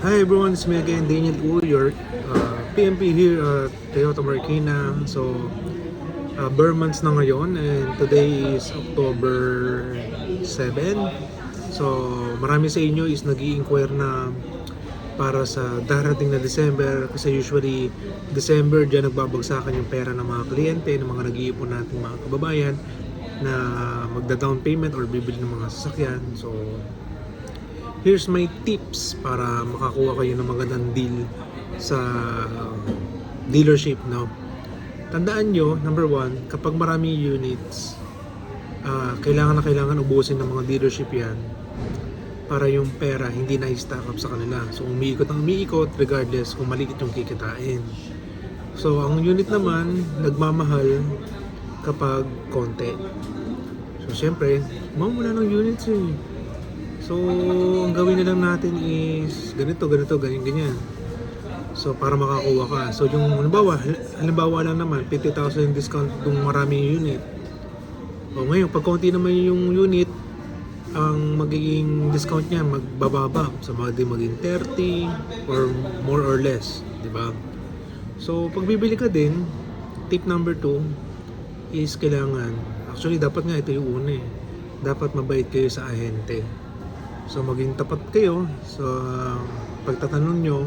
Hi everyone, it's me again, Daniel Uyor. Uh, PMP here at Toyota Marikina. So, uh, bare months na ngayon and today is October 7. So, marami sa inyo is nag inquire na para sa darating na December kasi usually December dyan nagbabagsakan yung pera ng mga kliyente, ng mga nag-iipon nating mga kababayan na magda-down payment or bibili ng mga sasakyan. So, here's my tips para makakuha kayo ng magandang deal sa dealership no? Tandaan nyo number one kapag marami units ah, kailangan na kailangan ubusin ng mga dealership yan para yung pera hindi na stack up sa kanila. So umiikot ang umiikot regardless kung maliit yung kikitain. So ang unit naman nagmamahal kapag konti. So syempre mawala ng units eh So, ang gawin na lang natin is ganito, ganito, ganyan, ganyan. So, para makakuha ka. So, yung halimbawa, halimbawa lang naman, 50,000 discount kung maraming unit. O ngayon, pag konti naman yung unit, ang magiging discount niya magbababa. So, mga maging 30 or more or less. di ba? So, pag bibili ka din, tip number 2 is kailangan, actually, dapat nga ito yung una eh. Dapat mabait kayo sa ahente. So maging tapat kayo sa pagtatanong nyo.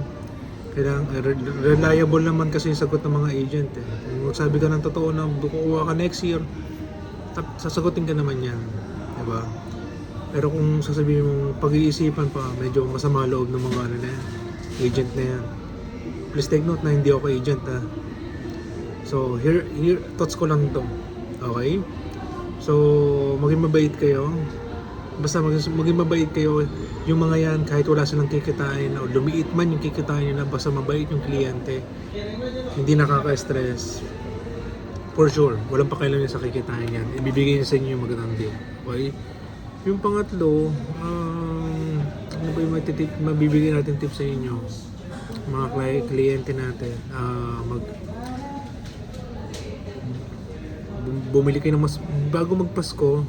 Kailangan, eh, re- reliable naman kasi yung sagot ng mga agent eh. Kung magsabi ka ng totoo na kukuha ka next year, sasagutin ka naman yan. Diba? Pero kung sasabihin mo pag-iisipan pa, medyo masama loob ng mga ano na yan, agent na yan. Please take note na hindi ako agent ha. So here, here, thoughts ko lang to. Okay? So, maging mabait kayo basta maging, maging mabait kayo yung mga yan kahit wala silang kikitain o lumiit man yung kikitain nila basta mabait yung kliyente hindi nakaka-stress. For sure walang pakialam niya sa kikitain yan. Ibibigay niya sa inyo yung magandang deal. Okay? Yung pangatlo um, ano ba yung matitip, mabibigay natin tips sa inyo? Mga kli- kliyente natin ah, mag bum- bumili kayo ng mas bago magpasko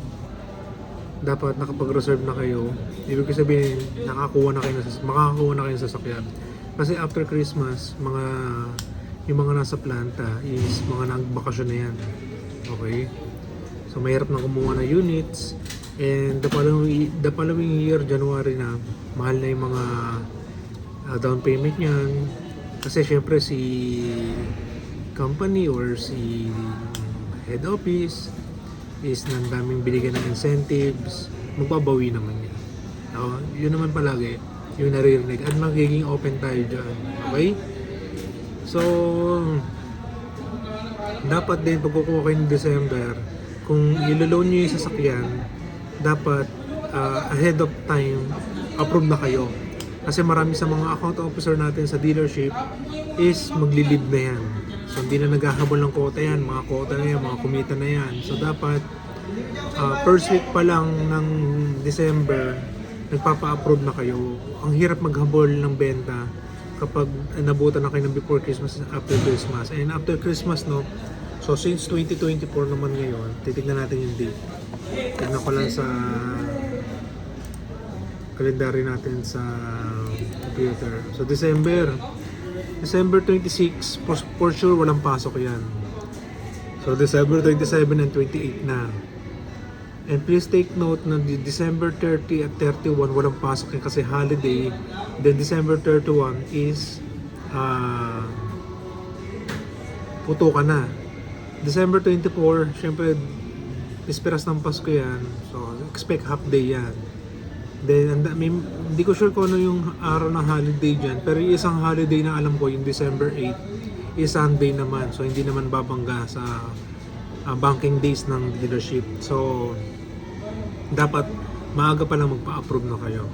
dapat nakapag-reserve na kayo. Ibig sabihin, nakakuha na kayo, sas- makakakuha na kayo ng sasakyan. Kasi after Christmas, mga yung mga nasa planta is mga nagbakasyon na yan. Okay? So mahirap na kumuha ng units and the following, the following year, January na, mahal na yung mga uh, down payment niyan. Kasi syempre si company or si head office is nang daming binigyan ng incentives, magbabawi naman yan. No? Yun naman palagi, yung naririnig. At magiging open tayo dyan. Okay? So, dapat din pag kukuha kayo ng December, kung iloloan nyo yung sasakyan, dapat uh, ahead of time, approve na kayo. Kasi marami sa mga account officer natin sa dealership is magli-leave na yan. So hindi na naghahabol ng kota yan, mga kota na yan, mga kumita na yan. So dapat uh, first week pa lang ng December, nagpapa-approve na kayo. Ang hirap maghabol ng benta kapag nabutan na kayo ng before Christmas after Christmas. And after Christmas, no, so since 2024 naman ngayon, titignan natin yung date. Tignan ko lang sa kalendary natin sa computer. So December, December 26, for, for sure walang pasok yan. So December 27 and 28 na. And please take note na December 30 at 31 walang pasok yan kasi holiday. Then December 31 is uh, puto ka na. December 24, syempre Pisperas ng Pasko yan. So expect half day yan. Then, anda, may, hindi ko sure kung ano yung araw ng holiday dyan. Pero yung isang holiday na alam ko, yung December 8, is Sunday naman. So, hindi naman babangga sa ah, banking days ng dealership. So, dapat maaga pa lang magpa-approve na kayo.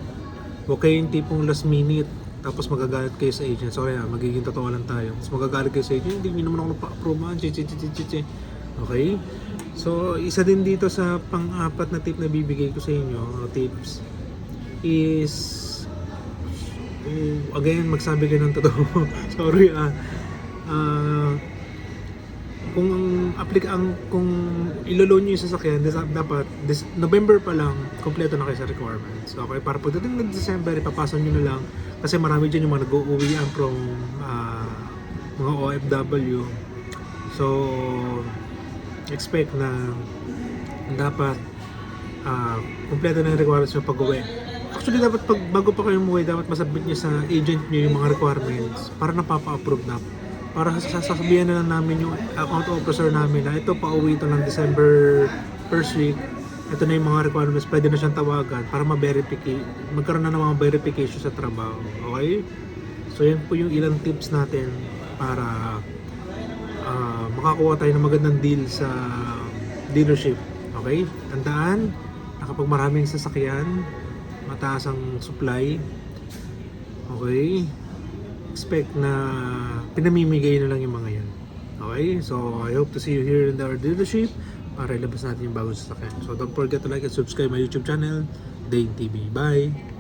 Huwag kayong tipong last minute tapos magagalit kayo sa agent. Sorry ah, magiging totoo lang tayo. Tapos magagalit kayo sa agent, hindi nyo naman ako nagpa-approve chi. Okay? So, isa din dito sa pang-apat na tip na bibigay ko sa inyo, uh, tips, is oh, again, magsabi kayo ng totoo. Sorry ah. Ah, kung ang applic ang kung ilo-loan niyo yung sasakyan, dapat des- November pa lang kompleto na kayo sa requirements. Okay, para pagdating ng December, ipapasa niyo na lang kasi marami diyan yung mga nag-uuwian from ah, mga OFW. So expect na dapat ah kompleto na yung requirements yung pag-uwi. Actually, dapat pag bago pa kayo umuwi, dapat masubmit niyo sa agent niyo yung mga requirements para napapa-approve na. Para sa- sasabihan na lang namin yung account officer namin na ito pauwi ito ng December first week. Ito na yung mga requirements, pwede na siyang tawagan para ma-verify, magkaroon na ng mga verification sa trabaho. Okay? So yan po yung ilang tips natin para ah, makakuha tayo ng magandang deal sa dealership. Okay? Tandaan, na kapag maraming sasakyan, mataas ang supply, okay, expect na pinamimigay na lang yung mga yan. Okay? So, I hope to see you here in our dealership para ilabas natin yung bagong sasakyan. So, don't forget to like and subscribe my YouTube channel, Dane TV. Bye!